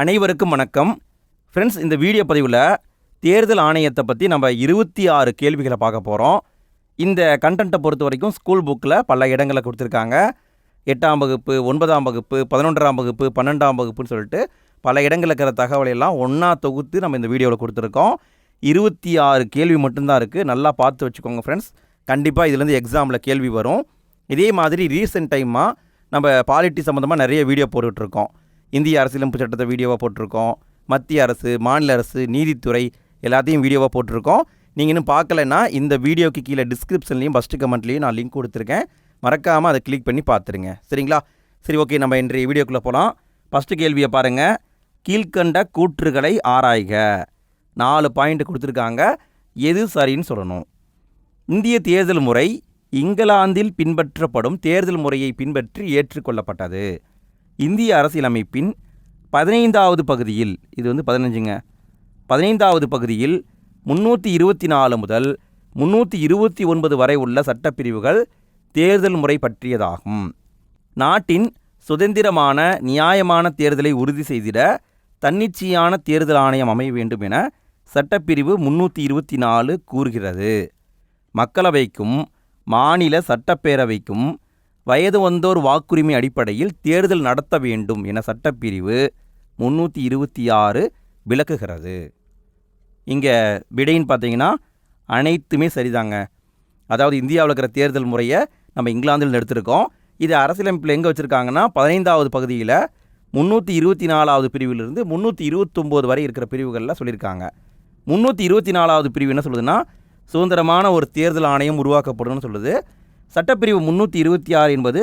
அனைவருக்கும் வணக்கம். ஃப்ரெண்ட்ஸ் இந்த வீடியோ பதிவில் தேர்தல் ஆணையத்தை பற்றி நம்ம இருபத்தி ஆறு கேள்விகளை பார்க்க போகிறோம் இந்த கண்டென்ட்டை பொறுத்த வரைக்கும் ஸ்கூல் புக்கில் பல இடங்களை கொடுத்துருக்காங்க. எட்டாம் வகுப்பு ஒன்பதாம் வகுப்பு பதினொன்றாம் வகுப்பு பன்னெண்டாம் வகுப்புன்னு சொல்லிட்டு பல இடங்களில் இருக்கிற தகவலையெல்லாம் ஒன்றா தொகுத்து நம்ம இந்த வீடியோவில் கொடுத்துருக்கோம். இருபத்தி ஆறு கேள்வி மட்டும்தான் இருக்குது நல்லா பார்த்து வச்சுக்கோங்க ஃப்ரெண்ட்ஸ் கண்டிப்பாக இதுலேருந்து எக்ஸாமில் கேள்வி வரும். இதே மாதிரி ரீசெண்ட் டைமாக நம்ம பாலிட்டி சம்மந்தமாக நிறைய வீடியோ போட்டுட்ருக்கோம் இந்திய அரசியலமைப்பு சட்டத்தை வீடியோவாக போட்டிருக்கோம். மத்திய அரசு மாநில அரசு நீதித்துறை எல்லாத்தையும் வீடியோவாக போட்டிருக்கோம். நீங்கள் இன்னும் பார்க்கலன்னா இந்த வீடியோக்கு கீழே டிஸ்கிரிப்ஷன்லேயும் ஃபஸ்ட்டு கமெண்ட்லேயும் நான் லிங்க் கொடுத்துருக்கேன். மறக்காமல் அதை கிளிக் பண்ணி பார்த்துருங்க. சரிங்களா? சரி ஓகே நம்ம இன்றைய வீடியோக்குள்ளே போகலாம் ஃபஸ்ட்டு கேள்வியை பாருங்கள் கீழ்கண்ட கூற்றுகளை ஆராய்க. நாலு பாயிண்ட் கொடுத்துருக்காங்க. எது சரின்னு சொல்லணும். இந்திய தேர்தல் முறை இங்கிலாந்தில் பின்பற்றப்படும் தேர்தல் முறையை பின்பற்றி ஏற்றுக்கொள்ளப்பட்டது. இந்திய அரசியலமைப்பின் பதினைந்தாவது பகுதியில் இது வந்து பதினஞ்சுங்க பதினைந்தாவது பகுதியில் முன்னூற்றி இருபத்தி நாலு முதல் முன்னூற்றி இருபத்தி ஒன்பது வரை உள்ள சட்டப்பிரிவுகள் தேர்தல் முறை பற்றியதாகும். நாட்டின் சுதந்திரமான நியாயமான தேர்தலை உறுதி செய்திட தன்னிச்சையான தேர்தல் ஆணையம் அமைய வேண்டும் என சட்டப்பிரிவு முன்னூற்றி இருபத்தி நாலு கூறுகிறது. மக்களவைக்கும் மாநில சட்டப்பேரவைக்கும் வயது வந்தோர் வாக்குரிமை அடிப்படையில் தேர்தல் நடத்த வேண்டும் என சட்டப்பிரிவு முன்னூற்றி இருபத்தி ஆறு விளக்குகிறது. இங்கே விடைன்னு பார்த்தீங்கன்னா அனைத்துமே சரிதாங்க. அதாவது இந்தியாவில் இருக்கிற தேர்தல் முறையை நம்ம இங்கிலாந்தில் எடுத்திருக்கோம். இது அரசியலமைப்பில் எங்கே வச்சுருக்காங்கன்னா பதினைந்தாவது பகுதியில் முந்நூற்றி இருபத்தி நாலாவது பிரிவிலிருந்து முந்நூற்றி இருபத்தொம்போது வரை இருக்கிற பிரிவுகளில் சொல்லியிருக்காங்க. முந்நூற்றி இருபத்தி நாலாவது பிரிவு என்ன சொல்லுதுன்னா சுதந்திரமான ஒரு தேர்தல் ஆணையம் உருவாக்கப்படும்னு சொல்லுது. சட்டப்பிரிவு முந்நூற்றி இருபத்தி ஆறு என்பது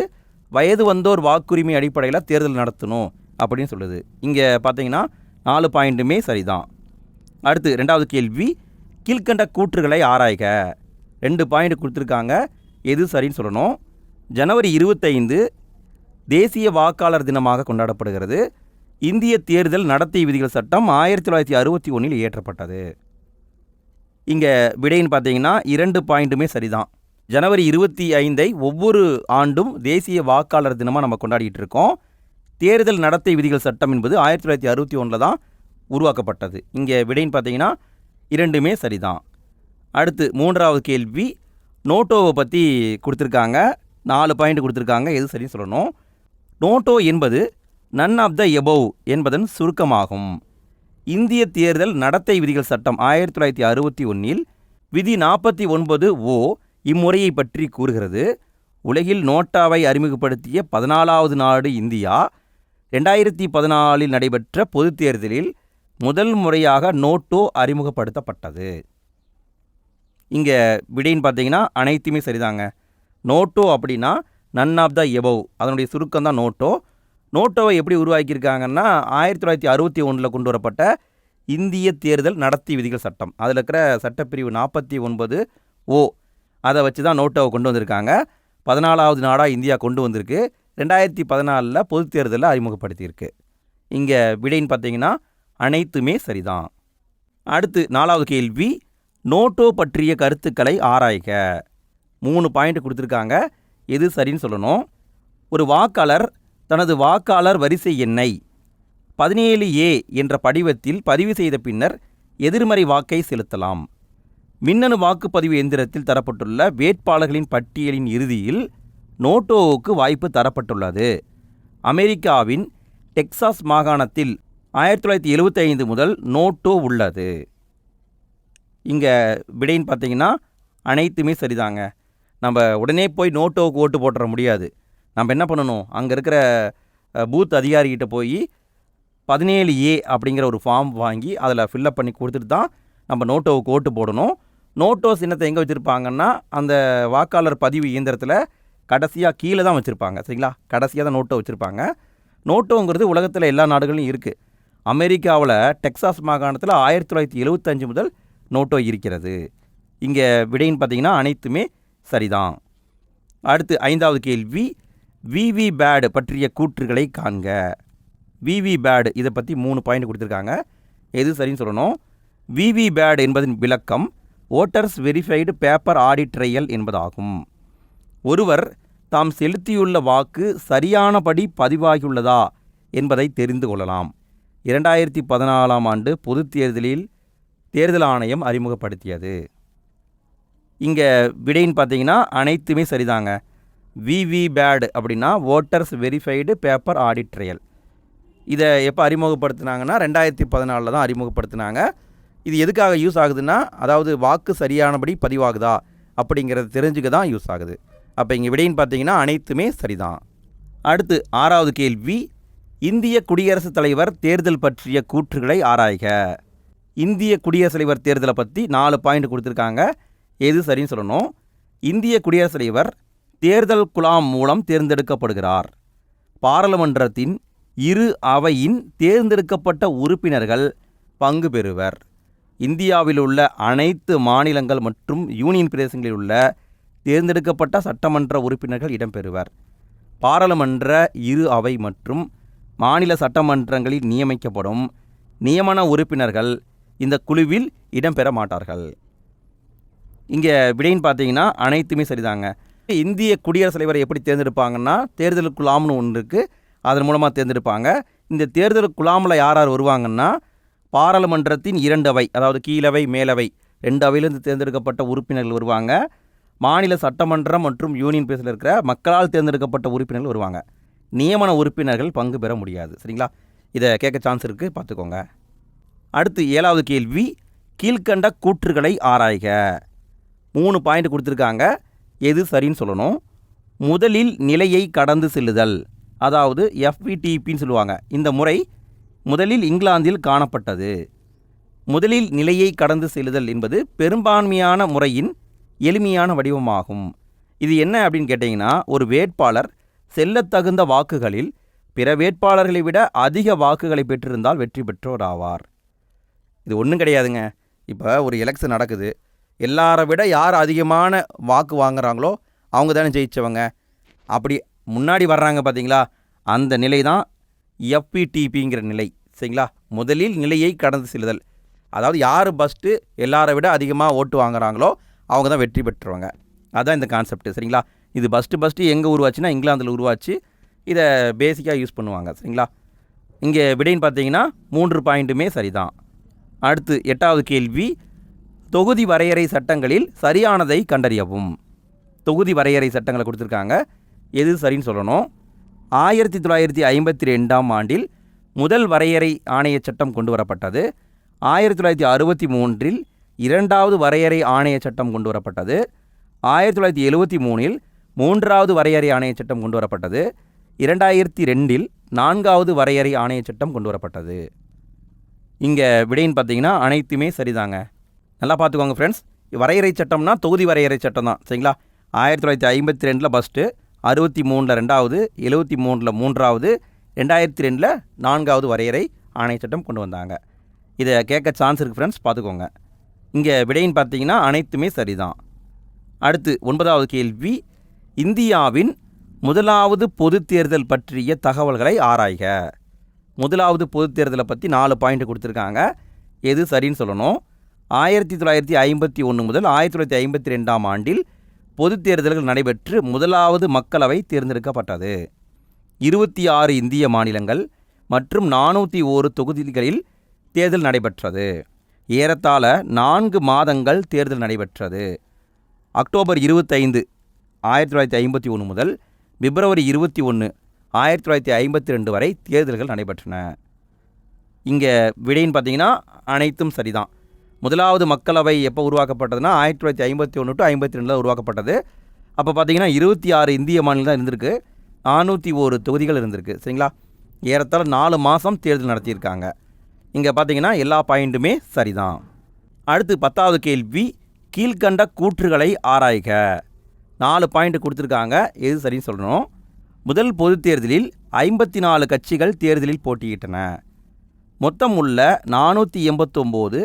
வயது வந்தோர் வாக்குரிமை அடிப்படையில் தேர்தல் நடத்தணும் அப்படின்னு சொல்லுது. இங்கே பார்த்தீங்கன்னா நாலு பாயிண்ட்டுமே சரிதான். அடுத்து ரெண்டாவது கேள்வி கீழ்கண்ட கூற்றுகளை ஆராய்க. ரெண்டு பாயிண்ட் கொடுத்துருக்காங்க. எது சரின்னு சொல்லணும். ஜனவரி இருபத்தைந்து தேசிய வாக்காளர் தினமாக கொண்டாடப்படுகிறது. இந்திய தேர்தல் நடத்தை விதிகள் சட்டம் ஆயிரத்தி தொள்ளாயிரத்தி அறுபத்தி ஒன்றில் இயற்றப்பட்டது. இங்கே விடைன்னு பார்த்தீங்கன்னா இரண்டு பாயிண்ட்டுமே சரிதான். ஜனவரி இருபத்தி ஐந்தை ஒவ்வொரு ஆண்டும் தேசிய வாக்காளர் தினமாக நம்ம கொண்டாடிட்டு இருக்கோம். தேர்தல் நடத்தை விதிகள் சட்டம் என்பது ஆயிரத்தி தொள்ளாயிரத்தி அறுபத்தி ஒன்றில் தான் உருவாக்கப்பட்டது. இங்கே விடைன்னு பார்த்தீங்கன்னா இரண்டுமே சரிதான். அடுத்து மூன்றாவது கேள்வி நோட்டோவை பற்றி கொடுத்துருக்காங்க. நாலு பாயிண்ட் கொடுத்துருக்காங்க. எது சரின்னு சொல்லணும். நோட்டோ என்பது நன் ஆஃப் த எபோவ் என்பதன் சுருக்கமாகும். இந்திய தேர்தல் நடத்தை விதிகள் சட்டம் ஆயிரத்தி தொள்ளாயிரத்தி அறுபத்தி ஒன்றில் விதி நாற்பத்தி ஒன்பது ஓ இம்முறையை பற்றி கூறுகிறது. உலகில் நோட்டாவை அறிமுகப்படுத்திய பதினாலாவது நாடு இந்தியா. ரெண்டாயிரத்தி பதினாலில் நடைபெற்ற பொதுத் தேர்தலில் முதல் முறையாக நோட்டோ அறிமுகப்படுத்தப்பட்டது. இங்கே விடைன்னு பார்த்தீங்கன்னா அனைத்துமே சரிதாங்க. நோட்டோ அப்படின்னா நன் ஆஃப் த எபவ் அதனுடைய சுருக்கம் தான் நோட்டோ. நோட்டோவை எப்படி உருவாக்கியிருக்காங்கன்னா ஆயிரத்தி தொள்ளாயிரத்தி அறுபத்தி ஒன்றில் கொண்டு வரப்பட்ட இந்திய தேர்தல் நடத்தி விதிகள் சட்டம். அதில் இருக்கிற சட்டப்பிரிவு நாற்பத்தி ஒன்பது ஓ அதை வச்சு தான் நோட்டோவை கொண்டு வந்திருக்காங்க. பதினாலாவது நாடாக இந்தியா கொண்டு வந்திருக்கு. ரெண்டாயிரத்தி பதினாலில் பொது தேர்தலில் அறிமுகப்படுத்தியிருக்கு. இங்கே விடைன்னு பார்த்தீங்கன்னா அனைத்துமே சரிதான். அடுத்து நாலாவது கேள்வி நோட்டோ பற்றிய கருத்துக்களை ஆராய்க. மூணு பாயிண்ட் கொடுத்துருக்காங்க. எது சரின்னு சொல்லணும். ஒரு வாக்காளர் தனது வாக்காளர் வரிசை எண்ணை பதினேழு ஏ என்ற படிவத்தில் பதிவு செய்த பின்னர் எதிர்மறை வாக்கை செலுத்தலாம். மின்னணு வாக்குப்பதிவு எந்திரத்தில் தரப்பட்டுள்ள வேட்பாளர்களின் பட்டியலின் இறுதியில் நோட்டோவுக்கு வாய்ப்பு தரப்பட்டுள்ளது. அமெரிக்காவின் டெக்சாஸ் மாகாணத்தில் ஆயிரத்தி தொள்ளாயிரத்தி எழுபத்தைந்து முதல் நோட்டோ உள்ளது. இங்கே விடைன்னு பார்த்தீங்கன்னா அனைத்துமே சரிதாங்க. நம்ம உடனே போய் நோட்டோவுக்கு ஓட்டு போட்டுற முடியாது. நம்ம என்ன பண்ணணும்? அங்கே இருக்கிற பூத் அதிகாரிகிட்ட போய் பதினேழு ஏ அப்படிங்கிற ஒரு ஃபார்ம் வாங்கி அதில் ஃபில்லப் பண்ணி கொடுத்துட்டு தான் நம்ம நோட்டோவுக்கு ஓட்டு போடணும். நோட்டோ சின்னத்தை எங்கே வச்சுருப்பாங்கன்னா அந்த வாக்காளர் பதிவு இயந்திரத்தில் கடைசியாக கீழே தான் வச்சுருப்பாங்க. சரிங்களா? கடைசியாக தான் நோட்டோ வச்சுருப்பாங்க. நோட்டோங்கிறது உலகத்தில் எல்லா நாடுகளிலும் இருக்குது அமெரிக்காவில் டெக்சாஸ் மாகாணத்தில் ஆயிரத்தி தொள்ளாயிரத்தி எழுபத்தஞ்சு முதல் நோட்டோ இருக்கிறது. இங்கே விடைன்னு பார்த்தீங்கன்னா அனைத்துமே சரிதான். அடுத்து ஐந்தாவது கேள்வி. விவி பேடு பற்றிய கூற்றுகளை காண்க. விவி பேடு இதை பற்றி மூணு பாயிண்ட் கொடுத்துருக்காங்க. எது சரின்னு சொல்லணும்? விவி பேடு என்பதன் விளக்கம் voters verified paper audit trial என்பதாகும். ஒருவர் தாம் செலுத்தியுள்ள வாக்கு சரியானபடி பதிவாகியுள்ளதா? என்பதை தெரிந்து கொள்ளலாம். இரண்டாயிரத்தி பதினாலாம் ஆண்டு பொது தேர்தலில் தேர்தல் ஆணையம் அறிமுகப்படுத்தியது. இங்கே விடைன்னு பார்த்தீங்கன்னா அனைத்துமே சரிதாங்க. விவி பேடு அப்படின்னா voters verified paper audit trial. இதை எப்போ அறிமுகப்படுத்தினாங்கன்னா ரெண்டாயிரத்தி பதினாலில் தான் அறிமுகப்படுத்தினாங்க. இது எதுக்காக யூஸ் ஆகுதுன்னா அதாவது வாக்கு சரியானபடி பதிவாகுதா அப்படிங்கிறத தெரிஞ்சுக்க தான் யூஸ் ஆகுது. அப்போ இங்கே விடைன்னு பார்த்தீங்கன்னா அனைத்துமே சரிதான். அடுத்து ஆறாவது கேள்வி இந்திய குடியரசுத் தலைவர் தேர்தல் பற்றிய கூற்றுகளை ஆராய்க. இந்திய குடியரசுத் தலைவர் தேர்தலை பற்றி நாலு பாயிண்ட் கொடுத்துருக்காங்க. எது சரின்னு சொல்லணும். இந்திய குடியரசுத் தலைவர் தேர்தல் குழாம் மூலம் தேர்ந்தெடுக்கப்படுகிறார். பாராளுமன்றத்தின் இரு அவையின் தேர்ந்தெடுக்கப்பட்ட உறுப்பினர்கள் பங்கு பெறுவர். இந்தியாவில் உள்ள அனைத்து மாநிலங்கள் மற்றும் யூனியன் பிரதேசங்களில் உள்ள தேர்ந்தெடுக்கப்பட்ட சட்டமன்ற உறுப்பினர்கள் இடம்பெறுவர். பாராளுமன்ற இரு அவை மற்றும் மாநில சட்டமன்றங்களில் நியமிக்கப்படும் நியமன உறுப்பினர்கள் இந்த குழுவில் இடம்பெற மாட்டார்கள். இங்கே விடைன்னு பார்த்தீங்கன்னா அனைத்துமே சரிதாங்க. இந்திய குடியரசுத் தலைவரை எப்படி தேர்ந்தெடுப்பாங்கன்னா தேர்தல் குழாம்னு ஒன்று இருக்குது அதன் மூலமாக தேர்ந்தெடுப்பாங்க. இந்த தேர்தல் குழாமில் யார் யார் வருவாங்கன்னா பாராளுமன்றத்தின் இரண்டு அவை அதாவது கீழவை மேலவை ரெண்டு அவையிலிருந்து தேர்ந்தெடுக்கப்பட்ட உறுப்பினர்கள் வருவாங்க. மாநில சட்டமன்றம் மற்றும் யூனியன் பிரதேசத்தில் இருக்கிற மக்களால் தேர்ந்தெடுக்கப்பட்ட உறுப்பினர்கள் வருவாங்க. நியமன உறுப்பினர்கள் பங்கு பெற முடியாது. சரிங்களா? இதை கேட்க சான்ஸ் இருக்குது பார்த்துக்கோங்க. அடுத்து ஏழாவது கேள்வி. கீழ்கண்ட கூற்றுகளை ஆராய்க. மூணு பாயிண்ட் கொடுத்துருக்காங்க. எது சரின்னு சொல்லணும். முதலில் நிலையை கடந்து செல்லுதல். அதாவது எஃபிடிபின்னு சொல்லுவாங்க. இந்த முறை முதலில் இங்கிலாந்தில் காணப்பட்டது. முதலில் நிலையை கடந்து செல்லுதல் என்பது பெரும்பான்மையான முறையின் எளிமையான வடிவமாகும். இது என்ன அப்படின்னு கேட்டிங்கன்னா ஒரு வேட்பாளர் செல்லத்தகுந்த வாக்குகளில் பிற வேட்பாளர்களை விட அதிக வாக்குகளை பெற்றிருந்தால் வெற்றி பெற்றோர் ஆவார். இது ஒன்றும் கிடையாதுங்க. இப்போ ஒரு எலெக்ஷன் நடக்குது. எல்லாரை விட யார் அதிகமான வாக்கு வாங்குறாங்களோ அவங்க தானே ஜெயிச்சவங்க. அப்படி முன்னாடி வர்றாங்க பார்த்தீங்களா அந்த நிலை தான் எஃப்பிடிபிங்கிற நிலை சரிங்களா? முதலில் நிலையை கடந்து செல்லுதல். அதாவது யார் ஃபஸ்ட்டு எல்லாரை விட அதிகமாக ஓட்டு வாங்குறாங்களோ அவங்க தான் வெற்றி பெற்றுருவாங்க. அதுதான் இந்த கான்செப்ட் சரிங்களா? இது ஃபஸ்ட்டு ஃபஸ்ட்டு எங்கே உருவாச்சுன்னா இங்கிலாந்தில் உருவாச்சு. இதை பேசிக்காக யூஸ் பண்ணுவாங்க சரிங்களா? இங்கே விடைன்னு பார்த்தீங்கன்னா மூன்று பாயிண்ட்டுமே சரிதான். அடுத்து எட்டாவது கேள்வி தொகுதி வரையறை சட்டங்களில் சரியானதை கண்டறியவும். தொகுதி வரையறை சட்டங்களை கொடுத்துருக்காங்க. எது சரின்னு சொல்லணும்? ஆயிரத்தி தொள்ளாயிரத்தி ஐம்பத்தி ரெண்டாம் ஆண்டில் முதல் வரையறை ஆணைய சட்டம் கொண்டு வரப்பட்டது ஆயிரத்தி தொள்ளாயிரத்தி அறுபத்தி மூன்றில் இரண்டாவது வரையறை ஆணைய சட்டம் கொண்டு வரப்பட்டது ஆயிரத்தி தொள்ளாயிரத்தி எழுபத்தி மூணில் மூன்றாவது வரையறை ஆணைய சட்டம் கொண்டு வரப்பட்டது இரண்டாயிரத்தி ரெண்டில் நான்காவது வரையறை ஆணைய சட்டம் கொண்டு வரப்பட்டது இங்கே விடைன்னு பார்த்தீங்கன்னா அனைத்துமே சரிதாங்க. நல்லா பார்த்துக்கோங்க ஃப்ரெண்ட்ஸ் வரையறை சட்டம்னா தொகுதி வரையறை சட்டம் தான் சரிங்களா? ஆயிரத்தி தொள்ளாயிரத்தி ஐம்பத்தி ரெண்டில் ஃபஸ்ட்டு அறுபத்தி மூணில் ரெண்டாவது எழுபத்தி மூணில் மூன்றாவது ரெண்டாயிரத்தி ரெண்டில் நான்காவது வரையறை ஆணைய சட்டம் கொண்டு வந்தாங்க. இதை கேட்க சான்ஸ் இருக்குது ஃப்ரெண்ட்ஸ் பார்த்துக்கோங்க. இங்கே விடைன்னு பார்த்தீங்கன்னா அனைத்துமே சரிதான். அடுத்து ஒன்பதாவது கேள்வி இந்தியாவின் முதலாவது பொது தேர்தல் பற்றிய தகவல்களை ஆராய்க. முதலாவது பொது தேர்தலை பற்றி நாலு பாயிண்ட் கொடுத்துருக்காங்க. எது சரின்னு சொல்லணும். ஆயிரத்தி தொள்ளாயிரத்தி ஐம்பத்தி ஒன்று முதல் ஆயிரத்தி தொள்ளாயிரத்தி ஐம்பத்தி ரெண்டாம் ஆண்டில் பொதுத் தேர்தல்கள் நடைபெற்று முதலாவது மக்களவை தேர்ந்தெடுக்கப்பட்டது. இருபத்தி ஆறு இந்திய மாநிலங்கள் மற்றும் நானூற்றி ஓரு தொகுதிகளில் தேர்தல் நடைபெற்றது. ஏறத்தாழ நான்கு மாதங்கள் தேர்தல் நடைபெற்றது. அக்டோபர் இருபத்தைந்து ஆயிரத்தி தொள்ளாயிரத்தி ஐம்பத்தி ஒன்று முதல் பிப்ரவரி இருபத்தி ஒன்று ஆயிரத்தி தொள்ளாயிரத்தி ஐம்பத்தி ரெண்டு வரை தேர்தல்கள் நடைபெற்றன. இங்கே விடைன்னு பார்த்தீங்கன்னா அனைத்தும் சரிதான். முதலாவது மக்களவை எப்போ உருவாக்கப்பட்டதுன்னா ஆயிரத்தி தொள்ளாயிரத்தி ஐம்பத்தி ஒன்று டு ஐம்பத்தி ரெண்டில் உருவாக்கப்பட்டது. அப்போ பார்த்தீங்கன்னா இருபத்தி ஆறு இந்திய மாநிலம் தான் இருந்திருக்கு. நானூற்றி ஒரு தொகுதிகள் இருந்திருக்கு. சரிங்களா? ஏறத்தாழ நாலு மாதம் தேர்தல் நடத்தியிருக்காங்க. இங்கே பார்த்தீங்கன்னா எல்லா பாயிண்ட்டுமே சரிதான். அடுத்து பத்தாவது கேள்வி கீழ்கண்ட கூற்றுகளை ஆராய்க. நாலு பாயிண்ட் கொடுத்துருக்காங்க. எது சரின்னு சொல்லணும். முதல் பொதுத் தேர்தலில் ஐம்பத்தி நாலு கட்சிகள் தேர்தலில் போட்டியிட்டன. மொத்தம் உள்ள நானூற்றி எண்பத்தொம்போது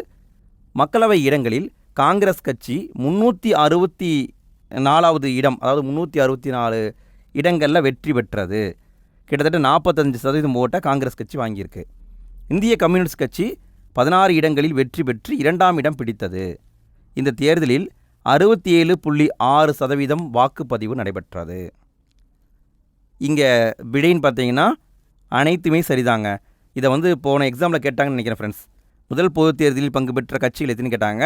மக்களவை இடங்களில் காங்கிரஸ் கட்சி முன்னூற்றி அறுபத்தி நாலாவது இடம் அதாவது முந்நூற்றி அறுபத்தி நாலு இடங்களில் வெற்றி பெற்றது. கிட்டத்தட்ட நாற்பத்தஞ்சு சதவீதம் ஓட்டை காங்கிரஸ் கட்சி வாங்கியிருக்கு. இந்திய கம்யூனிஸ்ட் கட்சி பதினாறு இடங்களில் வெற்றி பெற்று இரண்டாம் இடம் பிடித்தது. இந்த தேர்தலில் அறுபத்தி ஏழு புள்ளி ஆறு சதவீதம் வாக்குப்பதிவு நடைபெற்றது. இங்கே விடைன்னு பார்த்தீங்கன்னா அனைத்துமே சரிதாங்க. இதை வந்து போன எக்ஸாமில் கேட்டாங்கன்னு நினைக்கிறேன் ஃப்ரெண்ட்ஸ் முதல் பொதுத் தேர்தலில் பங்கு பெற்ற கட்சிகள் எதுன்னு கேட்டாங்க?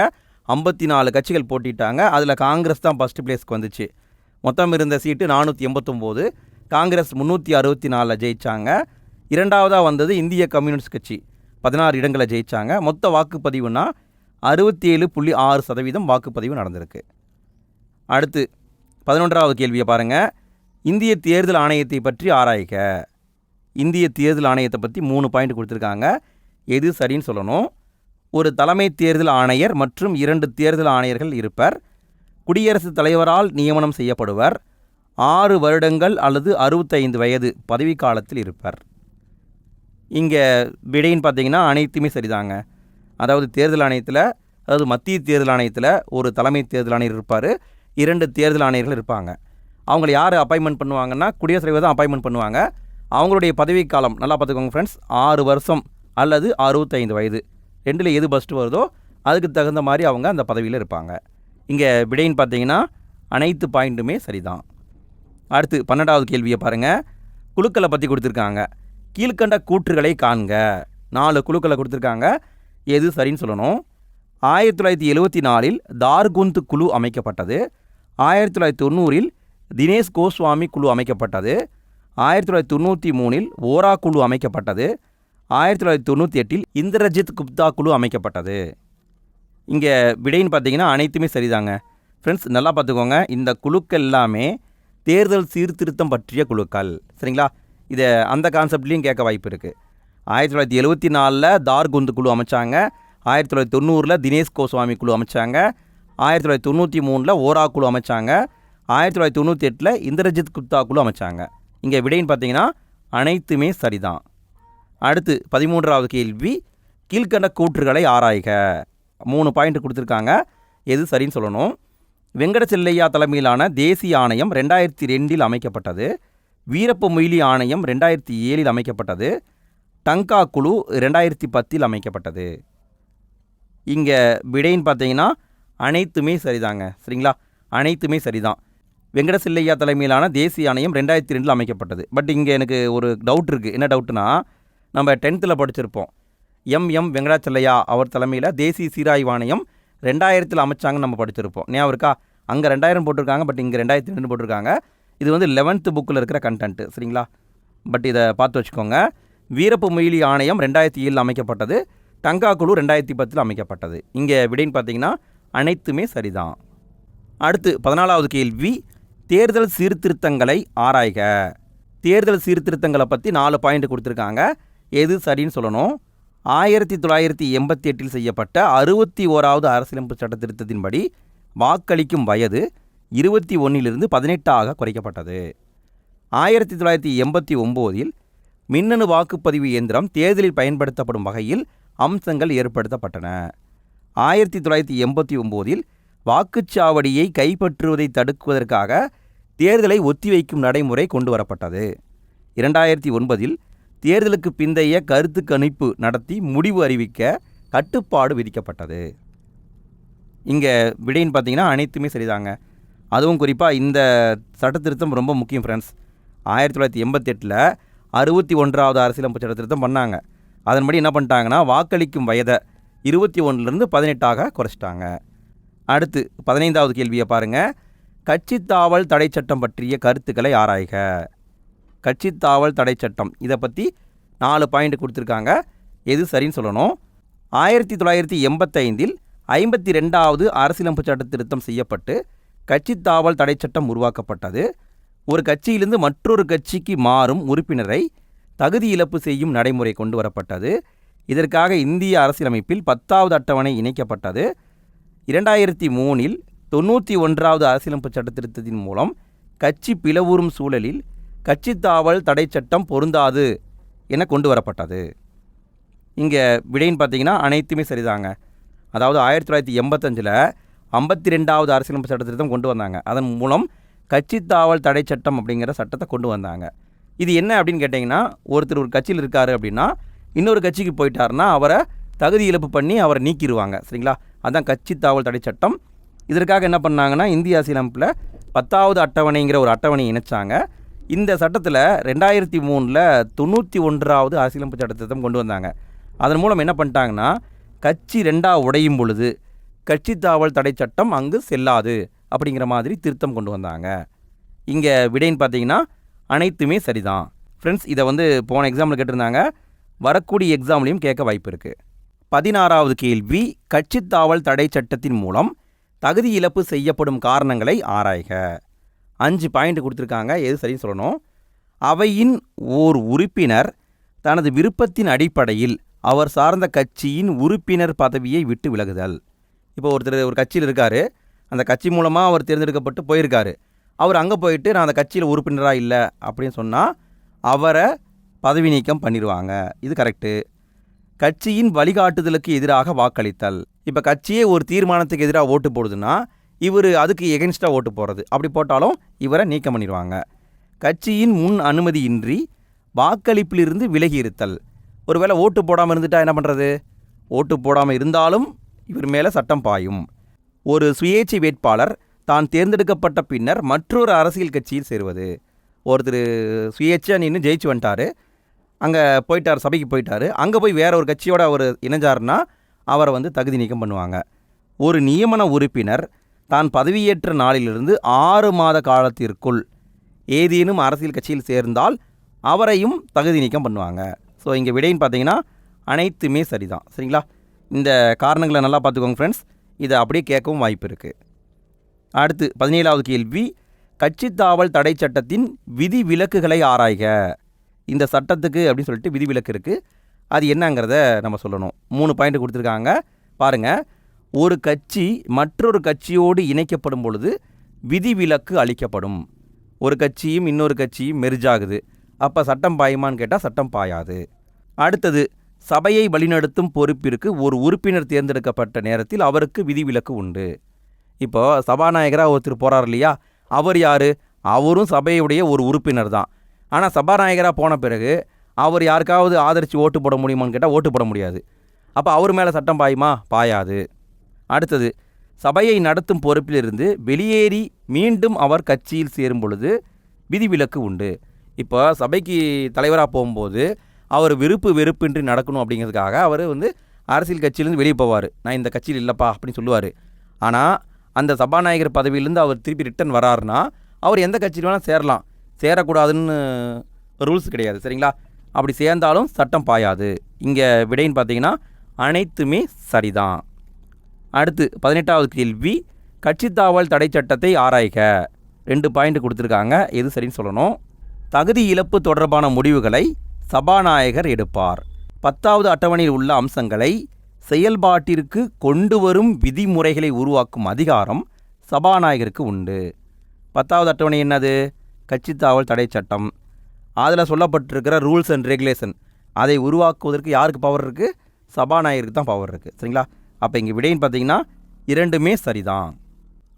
ஐம்பத்தி நாலு கட்சிகள் போட்டிட்டாங்க. அதில் காங்கிரஸ் தான் ஃபஸ்ட்டு பிளேஸ்க்கு வந்துச்சு. மொத்தம் இருந்த சீட்டு நானூற்றி எண்பத்தொம்போது. காங்கிரஸ் முந்நூற்றி அறுபத்தி நாலில் ஜெயித்தாங்க இரண்டாவதாக வந்தது இந்திய கம்யூனிஸ்ட் கட்சி. பதினாறு இடங்களை ஜெயித்தாங்க மொத்த வாக்குப்பதிவுனா அறுபத்தி ஏழு புள்ளி ஆறு சதவீதம் வாக்குப்பதிவு நடந்திருக்கு. அடுத்து பதினொன்றாவது கேள்வியை பாருங்கள் இந்திய தேர்தல் ஆணையத்தை பற்றி ஆராய்க. இந்திய தேர்தல் ஆணையத்தை பற்றி மூணு பாயிண்ட் கொடுத்துருக்காங்க. எது சரின்னு சொல்லணும். ஒரு தலைமை தேர்தல் ஆணையர் மற்றும் இரண்டு தேர்தல் ஆணையர்கள் இருப்பர். குடியரசுத் தலைவரால் நியமனம் செய்யப்படுவர். ஆறு வருடங்கள் அல்லது அறுபத்தைந்து வயது பதவிக்காலத்தில் இருப்பர். இங்கே விடைன்னு பார்த்தீங்கன்னா அனைத்துமே சரிதாங்க. அதாவது தேர்தல் ஆணையத்தில் அதாவது மத்திய தேர்தல் ஆணையத்தில் ஒரு தலைமை தேர்தல் ஆணையர் இருப்பார். இரண்டு தேர்தல் ஆணையர்கள் இருப்பாங்க. அவங்கள யார் அப்பாயின்மெண்ட் பண்ணுவாங்கன்னா குடியரசுத் தலைவர் தான் அப்பாயின்மெண்ட் பண்ணுவாங்க. அவங்களுடைய பதவிக்காலம் நல்லா பார்த்துக்கோங்க ஃப்ரெண்ட்ஸ் ஆறு வருஷம் அல்லது அறுபத்தைந்து வயது. ரெண்டில் எது பஸ்ட்டு வருதோ அதுக்கு தகுந்த மாதிரி அவங்க அந்த பதவியில் இருப்பாங்க. இங்கே விடைன்னு பார்த்தீங்கன்னா அனைத்து பாயிண்ட்டுமே சரிதான். அடுத்து பன்னெண்டாவது கேள்வியை பாருங்கள் குழுக்களை பற்றி கொடுத்துருக்காங்க. கீழ்கண்ட கூற்றுகளை காண்க. நாலு குழுக்களை கொடுத்துருக்காங்க. எது சரின்னு சொல்லணும். ஆயிரத்தி தொள்ளாயிரத்தி எழுபத்தி நாலில் தார்குந்த் குழு அமைக்கப்பட்டது. ஆயிரத்தி தொள்ளாயிரத்தி தொண்ணூறில் தினேஷ் கோஸ்வாமி குழு அமைக்கப்பட்டது. ஆயிரத்தி தொள்ளாயிரத்தி தொண்ணூற்றி மூணில் ஓரா குழு அமைக்கப்பட்டது. ஆயிரத்தி தொள்ளாயிரத்தி தொண்ணூற்றி எட்டில் இந்திரஜித் குப்தா குழு அமைக்கப்பட்டது. இங்கே விடைன்னு பார்த்தீங்கன்னா அனைத்துமே சரிதாங்க. ஃப்ரெண்ட்ஸ் நல்லா பார்த்துக்கோங்க. இந்த குழுக்கள் எல்லாமே தேர்தல் சீர்திருத்தம் பற்றிய குழுக்கள். சரிங்களா? இதை அந்த கான்செப்ட்லேயும் கேட்க வாய்ப்பு இருக்குது ஆயிரத்தி தொள்ளாயிரத்தி எழுபத்தி நாலில் தார்குந்து குழு அமைச்சாங்க. ஆயிரத்தி தொள்ளாயிரத்தி தொண்ணூறில் தினேஷ் கோஸ்வாமி குழு அமைச்சாங்க. ஆயிரத்தி தொள்ளாயிரத்தி தொண்ணூற்றி மூணில் ஓரா குழு அமைச்சாங்க. ஆயிரத்தி தொள்ளாயிரத்தி தொண்ணூற்றி எட்டில் இந்திரஜித் குப்தா குழு அமைச்சாங்க. இங்கே விடைன்னு பார்த்தீங்கன்னா அனைத்துமே சரிதான். அடுத்து பதிமூன்றாவது கேள்வி கீழ்கண்ட கூற்றுகளை ஆராய்க. மூணு பாயிண்ட் கொடுத்துருக்காங்க. எது சரின்னு சொல்லணும். வெங்கட செல்லையா தலைமையிலான தேசிய ஆணையம் ரெண்டாயிரத்தி ரெண்டில் அமைக்கப்பட்டது. வீரப்ப மொய்லி ஆணையம் ரெண்டாயிரத்தி ஏழில் அமைக்கப்பட்டது. டங்கா குழு ரெண்டாயிரத்தி பத்தில் அமைக்கப்பட்டது. இங்கே விடைன்னு பார்த்தீங்கன்னா அனைத்துமே சரிதாங்க. சரிங்களா? அனைத்துமே சரிதான். வெங்கட செல்லையா தலைமையிலான தேசிய ஆணையம் ரெண்டாயிரத்தி ரெண்டில் அமைக்கப்பட்டது. பட் இங்கே எனக்கு ஒரு டவுட் இருக்குது என்ன டவுட்னா நம்ம டென்த்தில் படிச்சிருப்போம். எம். எம். வெங்கடாச்சலையா அவர் தலைமையில் தேசிய சீராய்வு ஆணையம் ரெண்டாயிரத்தில் அமைச்சாங்கன்னு நம்ம படிச்சிருப்போம். ஞாபகம் இருக்கா? அங்கே ரெண்டாயிரம் போட்டிருக்காங்க பட் இங்கே ரெண்டாயிரத்தி ரெண்டு போட்டிருக்காங்க. இது வந்து லெவன்த்து புக்கில் இருக்கிற கண்டென்ட்டு சரிங்களா? பட் இதை பார்த்து வச்சுக்கோங்க. வீரப்பு மொய்லி ஆணையம் ரெண்டாயிரத்தி ஏழில் அமைக்கப்பட்டது. டங்கா குழு ரெண்டாயிரத்தி பத்தில் அமைக்கப்பட்டது. இங்கே விடைன்னு பார்த்தீங்கன்னா அனைத்துமே சரிதான். அடுத்து பதினாலாவது கேள்வி. தேர்தல் சீர்திருத்தங்களை ஆராய்க. தேர்தல் சீர்திருத்தங்களை பற்றி நாலு பாயிண்ட் கொடுத்துருக்காங்க. எது சரின்னு சொல்லணும். ஆயிரத்தி தொள்ளாயிரத்தி எண்பத்தி எட்டில் செய்யப்பட்ட அறுபத்தி ஓராவது அரசியலமைப்பு சட்ட திருத்தத்தின்படி வாக்களிக்கும் வயது இருபத்தி ஒன்றிலிருந்து பதினெட்டாக குறைக்கப்பட்டது. ஆயிரத்தி தொள்ளாயிரத்தி எண்பத்தி ஒம்போதில் மின்னணு வாக்குப்பதிவு இயந்திரம் தேர்தலில் பயன்படுத்தப்படும் வகையில் அம்சங்கள் ஏற்படுத்தப்பட்டன. ஆயிரத்தி தொள்ளாயிரத்தி எண்பத்தி ஒம்போதில் வாக்குச்சாவடியை கைப்பற்றுவதை தடுக்குவதற்காக தேர்தலை ஒத்திவைக்கும் நடைமுறை கொண்டு வரப்பட்டது இரண்டாயிரத்தி ஒன்பதில் தேர்தலுக்கு பிந்தைய கருத்து கணிப்பு நடத்தி முடிவு அறிவிக்க கட்டுப்பாடு விதிக்கப்பட்டது. இங்கே விடைன்னு பார்த்தீங்கன்னா அனைத்துமே சரிதாங்க. அதுவும் குறிப்பாக இந்த சட்டத்திருத்தம் ரொம்ப முக்கியம் ஃப்ரெண்ட்ஸ் ஆயிரத்தி தொள்ளாயிரத்தி எண்பத்தெட்டில் அறுபத்தி ஒன்றாவது அரசியலமைப்பு சட்ட திருத்தம் பண்ணாங்க. அதன்படி என்ன பண்ணிட்டாங்கன்னா வாக்களிக்கும் வயதை இருபத்தி ஒன்றுலேருந்து பதினெட்டாக குறைச்சிட்டாங்க. அடுத்து பதினைந்தாவது கேள்வியை பாருங்கள் கட்சி தாவல் தடை சட்டம் பற்றிய கருத்துக்களை ஆராய்க. கட்சி தாவல் தடை சட்டம். இதை பற்றி நாலு பாயிண்ட் கொடுத்துருக்காங்க. எது சரின்னு சொல்லணும். ஆயிரத்தி தொள்ளாயிரத்தி எண்பத்தைந்தில் ஐம்பத்தி ரெண்டாவது அரசியலமைப்பு சட்ட திருத்தம் செய்யப்பட்டு கட்சி தாவல் தடை சட்டம் உருவாக்கப்பட்டது. ஒரு கட்சியிலிருந்து மற்றொரு கட்சிக்கு மாறும் உறுப்பினரை தகுதி இழப்பு செய்யும் நடைமுறை கொண்டு வரப்பட்டது. இதற்காக இந்திய அரசியலமைப்பில் பத்தாவது அட்டவணை இணைக்கப்பட்டது. இரண்டாயிரத்தி மூணில் தொண்ணூற்றி ஒன்றாவது அரசியலமைப்பு சட்ட திருத்தத்தின் மூலம் கட்சி பிளவுறும் சூழலில் கட்சித்தாவல் தடை சட்டம் பொருந்தாது என கொண்டு வரப்பட்டது. இங்கே விடைன்னு பார்த்தீங்கன்னா அனைத்துமே சரிதாங்க. அதாவது ஆயிரத்தி தொள்ளாயிரத்தி எண்பத்தஞ்சில் ஐம்பத்தி ரெண்டாவது அரசியலமைப்பு சட்டத்திட்டம் கொண்டு வந்தாங்க. அதன் மூலம் கட்சித்தாவல் தடை சட்டம் அப்படிங்கிற சட்டத்தை கொண்டு வந்தாங்க. இது என்ன அப்படின்னு கேட்டிங்கன்னா ஒருத்தர் ஒரு கட்சியில் இருக்கார் அப்படின்னா இன்னொரு கட்சிக்கு போயிட்டாருன்னா அவரை தகுதி இழப்பு பண்ணி அவரை நீக்கிடுவாங்க சரிங்களா? அதான் கட்சி தாவல் தடை சட்டம். இதற்காக என்ன பண்ணாங்கன்னா இந்திய அரசியலமைப்பில் பத்தாவது அட்டவணைங்கிற ஒரு அட்டவணை இணைச்சாங்க. இந்த சட்டத்தில் ரெண்டாயிரத்தி மூணில் தொண்ணூற்றி ஒன்றாவது அரசியலமைப்பு சட்டத்தை கொண்டு வந்தாங்க. அதன் மூலம் என்ன பண்ணிட்டாங்கன்னா கட்சி ரெண்டாக உடையும் பொழுது கட்சி தாவல் தடை சட்டம் அங்கு செல்லாது அப்படிங்கிற மாதிரி திருத்தம் கொண்டு வந்தாங்க. இங்கே விடைன்னு பார்த்தீங்கன்னா அனைத்துமே சரிதான். ஃப்ரெண்ட்ஸ் இதை வந்து போன எக்ஸாமில் கேட்டிருந்தாங்க. வரக்கூடிய எக்ஸாம்லேயும் கேட்க வாய்ப்பு இருக்குது பதினாறாவது கேள்வி கட்சித் தாவல் தடை சட்டத்தின் மூலம் தகுதி இழப்பு செய்யப்படும் காரணங்களை ஆராய்க. அஞ்சு பாயிண்ட் கொடுத்துருக்காங்க. எது சரின்னு சொல்லணும். அவையின் ஓர் உறுப்பினர் தனது விருப்பத்தின் அடிப்படையில் அவர் சார்ந்த கட்சியின் உறுப்பினர் பதவியை விட்டு விலகுதல். இப்போ ஒருத்தர் ஒரு கட்சியில் இருக்கார். அந்த கட்சி மூலமாக அவர் தேர்ந்தெடுக்கப்பட்டு போயிருக்காரு. அவர் அங்கே போயிட்டு நான் அந்த கட்சியில் உறுப்பினராக இல்லை அப்படின்னு சொன்னால் அவரை பதவி நீக்கம் பண்ணிடுவாங்க இது கரெக்டு கட்சியின் வழிகாட்டுதலுக்கு எதிராக வாக்களித்தல். இப்போ கட்சியே ஒரு தீர்மானத்துக்கு எதிராக ஓட்டு போடுதுன்னா இவர் அதுக்கு எகென்ஸ்டாக ஓட்டு போடுறது. அப்படி போட்டாலும் இவரை நீக்கம் பண்ணிடுவாங்க. கட்சியின் முன் அனுமதியின்றி வாக்களிப்பிலிருந்து விலகி இருத்தல். ஒருவேளை ஓட்டு போடாமல் இருந்துட்டா என்ன பண்ணுறது ஓட்டு போடாமல் இருந்தாலும் இவர் மேலே சட்டம் பாயும். ஒரு சுயேட்சை வேட்பாளர் தான் தேர்ந்தெடுக்கப்பட்ட பின்னர் மற்றொரு அரசியல் கட்சியில் சேருவது. ஒருத்தர் சுயேட்சையாக நின்று ஜெயிச்சு வந்துட்டார். அங்கே போயிட்டார் சபைக்கு போயிட்டார். அங்கே போய் வேற ஒரு கட்சியோட அவர் இணைஞ்சாருன்னா அவரை வந்து தகுதி நீக்கம் பண்ணுவாங்க. ஒரு நியமன உறுப்பினர் தான் பதவியேற்ற நாளிலிருந்து ஆறு மாத காலத்திற்குள் ஏதேனும் அரசியல் கட்சியில் சேர்ந்தால் அவரையும் தகுதி நீக்கம் பண்ணுவாங்க. ஸோ இங்கே விடைன்னு பார்த்தீங்கன்னா அனைத்துமே சரிதான். சரிங்களா? இந்த காரணங்களை நல்லா பார்த்துக்கோங்க ஃப்ரெண்ட்ஸ் இதை அப்படியே கேட்கவும் வாய்ப்பு இருக்குது அடுத்து பதினேழாவது கேள்வி. கட்சித் தாவல் தடை சட்டத்தின் விதி விலக்குகளை ஆராய்க. இந்த சட்டத்துக்கு அப்படின்னு சொல்லிட்டு விதி விலக்கு இருக்குது அது என்னங்கிறத நம்ம சொல்லணும். மூணு பாயிண்ட் கொடுத்துருக்காங்க. பாருங்கள் ஒரு கட்சி மற்றொரு கட்சியோடு இணைக்கப்படும் பொழுது விதிவிலக்கு அளிக்கப்படும். ஒரு கட்சியும் இன்னொரு கட்சியும் மெர்ஜாகுது. அப்போ சட்டம் பாயுமான்னு கேட்டால் சட்டம் பாயாது. அடுத்தது சபையை வழிநடத்தும் பொறுப்பிற்கு ஒரு உறுப்பினர் தேர்ந்தெடுக்கப்பட்ட நேரத்தில் அவருக்கு விதிவிலக்கு உண்டு. இப்போ சபாநாயகராக ஒருத்தர் போகிறார் இல்லையா? அவர் யார்? அவரும் சபையுடைய ஒரு உறுப்பினர் தான். ஆனால் சபாநாயகராக போன பிறகு அவர் யாருக்காவது ஆதரித்து ஓட்டு போட முடியுமான்னு கேட்டால் ஓட்டு போட முடியாது. அப்போ அவர் மேலே சட்டம் பாயுமா? பாயாது. அடுத்தது சபையை நடத்தும் பொறுப்பிலிருந்து வெளியேறி மீண்டும் அவர் கட்சியில் சேரும் பொழுது விதிவிலக்கு உண்டு. இப்போ சபைக்கு தலைவராக போகும்போது அவர் விருப்பு வெறுப்பின்றி நடக்கணும் அப்படிங்கிறதுக்காக அவர் வந்து அரசியல் கட்சியிலேருந்து வெளியே போவார். நான் இந்த கட்சியில் இல்லைப்பா அப்படின்னு சொல்லுவார். ஆனால் அந்த சபாநாயகர் பதவியிலேருந்து அவர் திருப்பி ரிட்டன் வராருன்னா அவர் எந்த கட்சியில் வேணால் சேரலாம். சேரக்கூடாதுன்னு ரூல்ஸ் கிடையாது சரிங்களா? அப்படி சேர்ந்தாலும் சட்டம் பாயாது. இங்கே விடைன்னு பார்த்தீங்கன்னா அனைத்துமே சரிதான். அடுத்து பதினெட்டாவது கேள்வி கட்சித்தாவல் தடை சட்டத்தை ஆராய்க. ரெண்டு பாயிண்ட் கொடுத்துருக்காங்க. எது சரின்னு சொல்லணும். தகுதி இழப்பு தொடர்பான முடிவுகளை சபாநாயகர் எடுப்பார். பத்தாவது அட்டவணையில் உள்ள அம்சங்களை செயல்பாட்டிற்கு கொண்டு வரும் விதிமுறைகளை உருவாக்கும் அதிகாரம் சபாநாயகருக்கு உண்டு. பத்தாவது அட்டவணை என்னது? கட்சித்தாவல் தடை சட்டம். அதில் சொல்லப்பட்டிருக்கிற ரூல்ஸ் அண்ட் ரெகுலேஷன் அதை உருவாக்குவதற்கு யாருக்கு பவர் இருக்குது சபாநாயகருக்கு தான் பவர் இருக்குது சரிங்களா? அப்போ இங்கே விடைன்னு பார்த்தீங்கன்னா இரண்டுமே சரிதான்.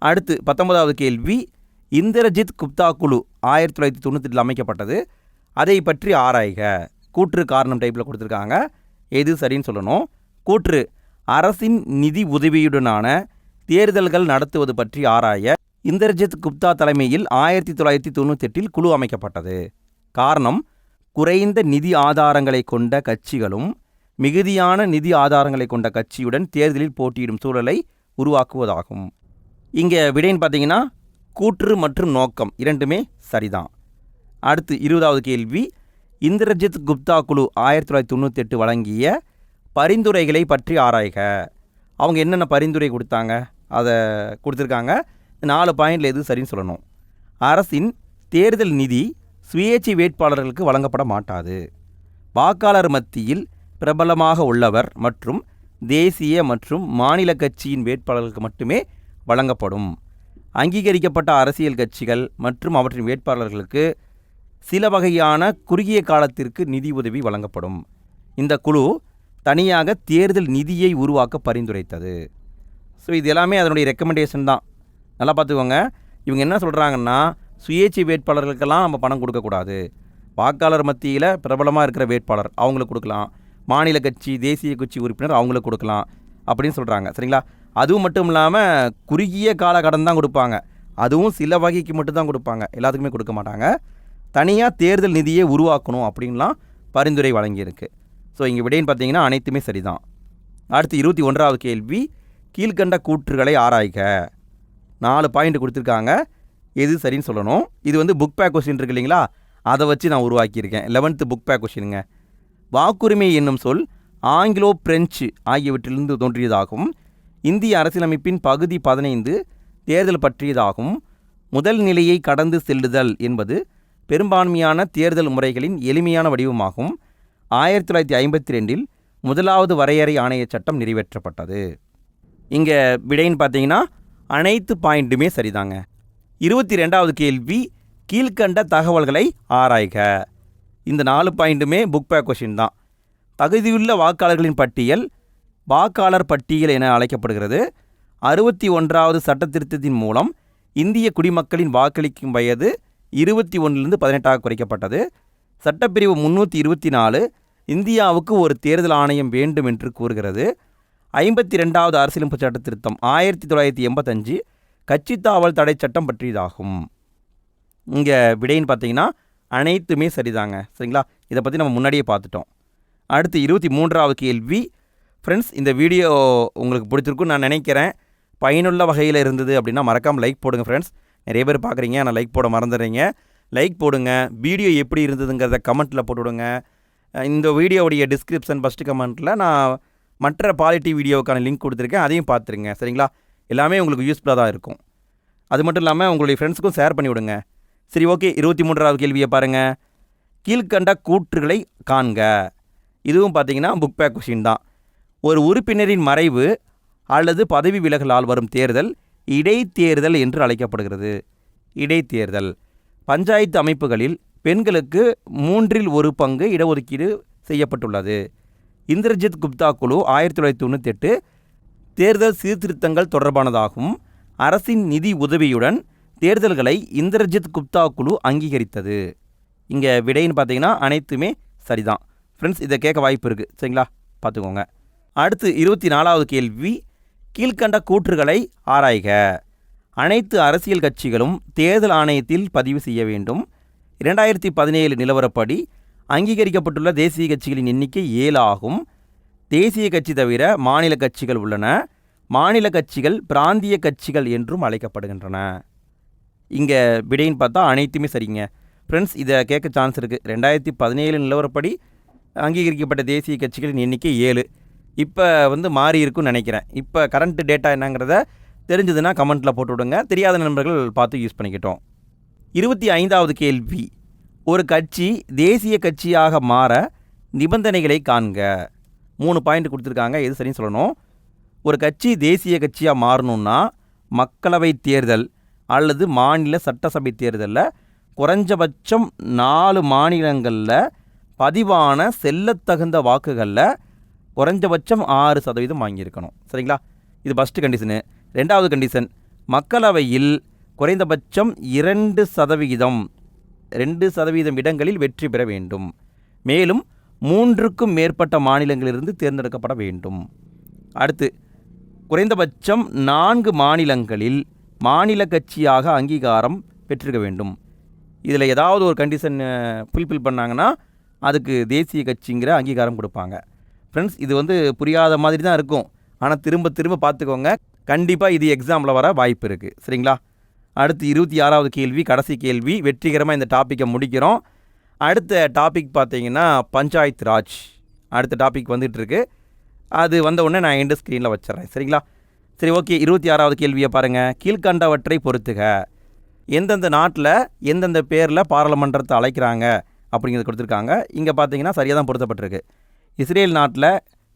அடுத்து பத்தொன்பதாவது கேள்வி இந்திரஜித் குப்தா குழு ஆயிரத்தி தொள்ளாயிரத்தி தொண்ணூத்தெட்டில் அமைக்கப்பட்டது. அதை பற்றி ஆராய்க. கூற்று காரணம் டைப்பில் கொடுத்துருக்காங்க. எது சரின்னு சொல்லணும். கூற்று அரசின் நிதி உதவியுடனான தேர்தல்கள் நடத்துவது பற்றி ஆராய இந்திரஜித் குப்தா தலைமையில் ஆயிரத்தி தொள்ளாயிரத்தி தொண்ணூத்தெட்டில் குழு அமைக்கப்பட்டது. காரணம் குறைந்த நிதி ஆதாரங்களை கொண்ட கட்சிகளும் மிகுதியான நிதி ஆதாரங்களை கொண்ட கட்சியுடன் தேர்தலில் போட்டியிடும் சூழலை உருவாக்குவதாகும். இங்கே விடைன்னு பார்த்தீங்கன்னா கூற்று மற்றும் நோக்கம் இரண்டுமே சரிதான். அடுத்து இருபதாவது கேள்வி. இந்திரஜித் குப்தா குழு ஆயிரத்தி தொள்ளாயிரத்தி தொண்ணூத்தெட்டு வழங்கிய பரிந்துரைகளை பற்றி ஆராய்க. அவங்க என்னென்ன பரிந்துரை கொடுத்தாங்க? அதை கொடுத்துருக்காங்க. நாலு பாயிண்டில் எது சரின்னு சொல்லணும். அரசின் தேர்தல் நிதி சுயேட்சை வேட்பாளர்களுக்கு வழங்கப்பட மாட்டாது. வாக்காளர் மத்தியில் பிரபலமாக உள்ளவர் மற்றும் தேசிய மற்றும் மாநில கட்சியின் வேட்பாளர்களுக்கு மட்டுமே வழங்கப்படும். அங்கீகரிக்கப்பட்ட அரசியல் கட்சிகள் மற்றும் அவற்றின் வேட்பாளர்களுக்கு சில வகையான குறுகிய காலத்திற்கு நிதி உதவி வழங்கப்படும். இந்த குழு தனியாக தேர்தல் நிதியை உருவாக்க பரிந்துரைத்தது. ஸோ இது எல்லாமே அதனுடைய ரெக்கமெண்டேஷன் தான். நல்லா பார்த்துக்கோங்க. இவங்க என்ன சொல்கிறாங்கன்னா சுயேட்சை வேட்பாளர்களுக்கெல்லாம் நம்ம பணம் கொடுக்கக்கூடாது. வாக்காளர் மத்தியில் பிரபலமாக இருக்கிற வேட்பாளர் அவங்களுக்கு கொடுக்கலாம். மாநில கட்சி தேசிய கட்சி உறுப்பினர் அவங்களுக்கு கொடுக்கலாம் அப்படின்னு சொல்கிறாங்க சரிங்களா? அதுவும் மட்டும் இல்லாமல் குறுகிய கால கடன் தான் கொடுப்பாங்க. அதுவும் சில வகைக்கு மட்டும் தான் கொடுப்பாங்க. எல்லாத்துக்குமே கொடுக்க மாட்டாங்க. தனியாக தேர்தல் நிதியை உருவாக்கணும் அப்படின்லாம் பரிந்துரை வழங்கியிருக்கு. ஸோ இங்கே விடைன்னு பார்த்தீங்கன்னா அனைத்துமே சரிதான். அடுத்து இருபத்தி ஒன்றாவது கேள்வி. கீழ்கண்ட கூற்றுகளை ஆராய்க. நாலு பாயிண்ட் கொடுத்துருக்காங்க. எது சரின்னு சொல்லணும். இது வந்து புக் பேக் கொஸ்டின் இருக்கு இல்லைங்களா? அதை வச்சு நான் உருவாக்கியிருக்கேன். லெவன்த்து புக் பேக் கொஷினுங்க வாக்குரிமை என்னும் சொல் ஆங்கிலோ பிரெஞ்சு ஆகியவற்றிலிருந்து தோன்றியதாகவும் இந்திய அரசியலமைப்பின் பகுதி பதினைந்து தேர்தல் பற்றியதாகவும் முதல் நிலையை கடந்து செல்லுதல் என்பது பெரும்பான்மையான தேர்தல் முறைகளின் எளிமையான வடிவமாகும். ஆயிரத்தி தொள்ளாயிரத்தி ஐம்பத்தி ரெண்டில் முதலாவது வரையறை ஆணைய சட்டம் நிறைவேற்றப்பட்டது. இங்கே விடைன்னு பார்த்தீங்கன்னா அனைத்து பாயிண்ட்டுமே சரிதாங்க. இருபத்தி ரெண்டாவது கேள்வி கீழ்க்கண்ட தகவல்களை ஆராய்க. இந்த நாலு பாயிண்ட்டுமே புக் பேக் கொஷின் தான். தகுதியுள்ள வாக்காளர்களின் பட்டியல் வாக்காளர் பட்டியல் என அழைக்கப்படுகிறது. அறுபத்தி ஒன்றாவது சட்டத்திருத்தத்தின் மூலம் இந்திய குடிமக்களின் வாக்களிக்கும் வயது இருபத்தி ஒன்றிலிருந்து பதினெட்டாக குறைக்கப்பட்டது. சட்டப்பிரிவு முன்னூற்றி இருபத்தி நாலு இந்தியாவுக்கு ஒரு தேர்தல் ஆணையம் வேண்டும் என்று கூறுகிறது. ஐம்பத்தி ரெண்டாவது அரசியலமைப்பு சட்ட திருத்தம் ஆயிரத்தி தொள்ளாயிரத்தி எண்பத்தஞ்சு கட்சித்தாவல் தடை சட்டம் பற்றியதாகும். இங்கே விடைன்னு பார்த்தீங்கன்னா அனைத்துமே சரிதாங்க. சரிங்களா? இதை பற்றி நம்ம முன்னாடியே பார்த்துட்டோம் அடுத்து இருபத்தி மூன்றாவது கேள்வி. ஃப்ரெண்ட்ஸ் இந்த வீடியோ உங்களுக்கு பிடிச்சிருக்குன்னு நான் நினைக்கிறேன். பயனுள்ள வகையில் இருந்தது அப்படின்னா மறக்காமல் லைக் போடுங்க ஃப்ரெண்ட்ஸ் நிறைய பேர் பார்க்குறீங்க ஆனால் லைக் போட மறந்துடுறீங்க. லைக் போடுங்க. வீடியோ எப்படி இருந்ததுங்கிறத கமெண்ட்டில் போட்டுவிடுங்க இந்த வீடியோவுடைய டிஸ்கிரிப்ஷன் ஃபஸ்ட்டு கமெண்ட்டில் நான் மற்ற பாலிட்டி வீடியோவுக்கான லிங்க் கொடுத்துருக்கேன். அதையும் பார்த்துருங்க சரிங்களா? எல்லாமே உங்களுக்கு யூஸ்ஃபுல்லாக தான் இருக்கும். அது மட்டும் இல்லாமல் உங்களுடைய ஃப்ரெண்ட்ஸுக்கும் ஷேர் பண்ணி விடுங்க. சரி ஓகே. இருபத்தி மூன்றாவது கேள்வியை பாருங்கள் கீழ்கண்ட கூற்றுகளை காண்க. இதுவும் பார்த்தீங்கன்னா புக் பேக் கொஷின் தான். ஒரு உறுப்பினரின் மறைவு அல்லது பதவி விலகலால் வரும் தேர்தல் இடைத்தேர்தல் என்று அழைக்கப்படுகிறது. இடைத்தேர்தல். பஞ்சாயத்து அமைப்புகளில் பெண்களுக்கு மூன்றில் ஒரு பங்கு இடஒதுக்கீடு செய்யப்பட்டுள்ளது. இந்திரஜித் குப்தா குழு ஆயிரத்தி தொள்ளாயிரத்தி தொண்ணூத்தெட்டு. தேர்தல் சீர்திருத்தங்கள் தொடர்பானதாகவும் அரசின் நிதி உதவியுடன் தேர்தல்களை இந்திரஜித் குப்தா குழு அங்கீகரித்தது. இங்கே விடைன்னு பார்த்தீங்கன்னா அனைத்துமே சரிதான். ஃப்ரெண்ட்ஸ் இதை கேட்க வாய்ப்பு இருக்குது சரிங்களா? பார்த்துக்கோங்க அடுத்து இருபத்தி நாலாவது கேள்வி. கீழ்க்கண்ட கூற்றுகளை ஆராய்க. அனைத்து அரசியல் கட்சிகளும் தேர்தல் ஆணையத்தில் பதிவு செய்ய வேண்டும். இரண்டாயிரத்தி பதினேழு நிலவரப்படி அங்கீகரிக்கப்பட்டுள்ள தேசிய கட்சிகளின் எண்ணிக்கை ஏழு ஆகும். தேசிய கட்சி தவிர மாநில கட்சிகள் உள்ளன. மாநில கட்சிகள் பிராந்திய கட்சிகள் என்றும் அழைக்கப்படுகின்றன. இங்கே விடைன்னு பார்த்தா அனைத்துமே சரிங்க. ஃப்ரெண்ட்ஸ் இதை கேட்க சான்ஸ் இருக்குது ரெண்டாயிரத்தி பதினேழு நிலவரப்படி அங்கீகரிக்கப்பட்ட தேசிய கட்சிகளின் எண்ணிக்கை ஏழு. இப்போ வந்து மாறி இருக்குன்னு நினைக்கிறேன். இப்போ கரண்ட் டேட்டா என்னங்கிறத தெரிஞ்சதுன்னா கமெண்ட்டில் போட்டு விடுங்க. தெரியாத நண்பர்கள் பார்த்து யூஸ் பண்ணிக்கிட்டோம். இருபத்தி ஐந்தாவது கேள்வி. ஒரு கட்சி தேசிய கட்சியாக மாற நிபந்தனைகளை காண்க. மூணு பாயிண்ட் கொடுத்துருக்காங்க. எது சரின்னு சொல்லணும். ஒரு கட்சி தேசிய கட்சியாக மாறணும்னா மக்களவை தேர்தல் அல்லது மாநில சட்டசபை தேர்தலில் குறைஞ்சபட்சம் நாலு மாநிலங்களில் பதிவான செல்லத்தகுந்த வாக்குகளில் குறைஞ்சபட்சம் ஆறு சதவீதம் வாங்கியிருக்கணும். சரிங்களா? இது ஃபஸ்ட்டு கண்டிஷனு ரெண்டாவது கண்டிஷன் மக்களவையில் குறைந்தபட்சம் இரண்டு சதவிகிதம் ரெண்டு சதவீதம் இடங்களில் வெற்றி பெற வேண்டும். மேலும் மூன்றுக்கும் மேற்பட்ட மாநிலங்களிலிருந்து தேர்ந்தெடுக்கப்பட வேண்டும். அடுத்து குறைந்தபட்சம் நான்கு மாநிலங்களில் மாநில கட்சியாக அங்கீகாரம் பெற்றிருக்க வேண்டும். இதில் ஏதாவது ஒரு கண்டிஷன் ஃபுல்ஃபில் பண்ணாங்கன்னா அதுக்கு தேசிய கட்சிங்கிற அங்கீகாரம் கொடுப்பாங்க. ஃப்ரெண்ட்ஸ் இது வந்து புரியாத மாதிரி தான் இருக்கும். ஆனால் திரும்ப திரும்ப பார்த்துக்கோங்க. கண்டிப்பாக இது எக்ஸாமில் வர வாய்ப்பு இருக்குது சரிங்களா? அடுத்து இருபத்தி ஆறாவது கேள்வி கடைசி கேள்வி. வெற்றிகரமாக இந்த டாப்பிக்கை முடிக்கிறோம். அடுத்த டாபிக் பார்த்தீங்கன்னா பஞ்சாயத் ராஜ். அடுத்த டாபிக் வந்துட்டுருக்கு. அது வந்த உடனே நான் எண்டு ஸ்க்ரீனில் வச்சிட்றேன். சரிங்களா? சரி ஓகே. இருபத்தி ஆறாவது கேள்வியை பாருங்கள் கீழ்கண்டவற்றை பொறுத்துக. எந்தெந்த நாட்டில் எந்தெந்த பேரில் பாராளுமன்றத்தை அழைக்கிறாங்க அப்படிங்கிறது கொடுத்துருக்காங்க. இங்கே பார்த்தீங்கன்னா சரியாக தான் பொருத்தப்பட்டிருக்கு. இஸ்ரேல் நாட்டில்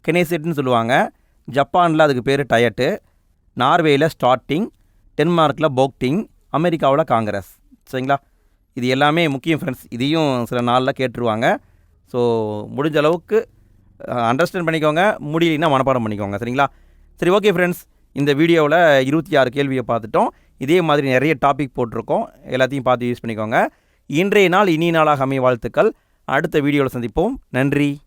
கெனேசெட்னு சொல்லுவாங்க. ஜப்பானில் அதுக்கு பேர் டயட்டு. நார்வேயில் ஸ்டார்டிங். டென்மார்க்கில் போக்டிங். அமெரிக்காவில் காங்கிரஸ். சரிங்களா? இது எல்லாமே முக்கியம் ஃப்ரெண்ட்ஸ் இதையும் சில நாளில் கேட்டுருவாங்க. ஸோ முடிஞ்ச அளவுக்கு அண்டர்ஸ்டாண்ட் பண்ணிக்கோங்க. முடியலைன்னா மனப்பாடம் பண்ணிக்கோங்க. சரிங்களா? சரி ஓகே ஃப்ரெண்ட்ஸ் இந்த வீடியோவில் இருபத்தி ஆறு கேள்வியை பார்த்துட்டோம். இதே மாதிரி நிறைய டாபிக் போட்டிருக்கோம். எல்லாத்தையும் பார்த்து யூஸ் பண்ணிக்கோங்க. இன்றைய நாள் இனிய நாளாக அமைய வாழ்த்துக்கள். அடுத்த வீடியோவில் சந்திப்போம். நன்றி.